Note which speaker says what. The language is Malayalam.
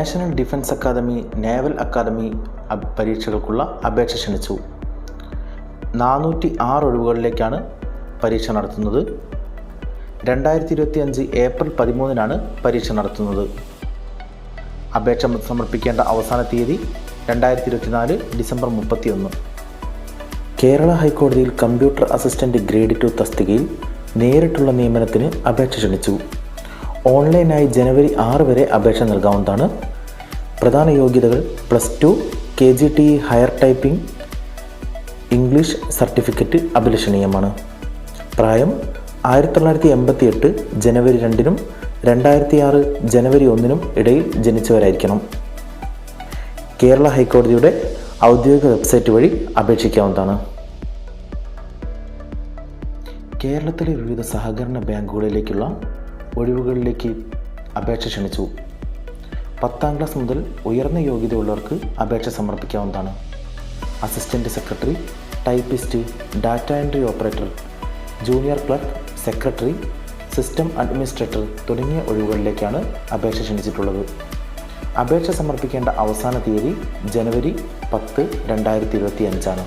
Speaker 1: National defence academy naval academy പരീക്ഷകൾക്കുള്ള അപേക്ഷ ക്ഷണിച്ചു. നാനൂറ്റി ആറ് ഒഴിവുകളിലേക്കാണ് പരീക്ഷ നടത്തുന്നത്. രണ്ടായിരത്തി ഇരുപത്തി അഞ്ച് ഏപ്രിൽ പതിമൂന്നിനാണ് പരീക്ഷ നടത്തുന്നത്. അപേക്ഷ സമർപ്പിക്കേണ്ട അവസാന തീയതി രണ്ടായിരത്തി ഇരുപത്തിനാല് ഡിസംബർ മുപ്പത്തിയൊന്ന്. കേരള ഹൈക്കോടതിയിൽ കമ്പ്യൂട്ടർ അസിസ്റ്റന്റ് ഗ്രേഡ് ടു തസ്തികയിൽ നേരിട്ടുള്ള നിയമനത്തിന് അപേക്ഷ ക്ഷണിച്ചു. ഓൺലൈനായി ജനുവരി ആറ് വരെ അപേക്ഷ നൽകാവുന്നതാണ് പ്രധാന യോഗ്യതകൾ plus two K G T higher typing English certificate അഭിലഷണീയമാണ്. പ്രായം ആയിരത്തി തൊള്ളായിരത്തി എൺപത്തി എട്ട് ജനുവരി രണ്ടിനും രണ്ടായിരത്തി ആറ് ജനുവരി ഒന്നിനും ഇടയിൽ ജനിച്ചവരായിരിക്കണം. കേരള ഹൈക്കോടതിയുടെ ഔദ്യോഗിക വെബ്സൈറ്റ് വഴി അപേക്ഷിക്കാവുന്നതാണ്. കേരളത്തിലെ വിവിധ സഹകരണ ബാങ്കുകളിലേക്കുള്ള ഒഴിവുകളിലേക്ക് അപേക്ഷ ക്ഷണിച്ചു. പത്താം ക്ലാസ് മുതൽ ഉയർന്ന യോഗ്യതയുള്ളവർക്ക് അപേക്ഷ സമർപ്പിക്കാവുന്നതാണ്. Assistant secretary typist data entry operator junior clerk secretary system administrator തുടങ്ങിയ ഒഴിവുകളിലേക്കാണ് അപേക്ഷ ക്ഷണിച്ചിട്ടുള്ളത്. അപേക്ഷ സമർപ്പിക്കേണ്ട അവസാന തീയതി ജനുവരി പത്ത് രണ്ടായിരത്തി ഇരുപത്തി അഞ്ചാണ്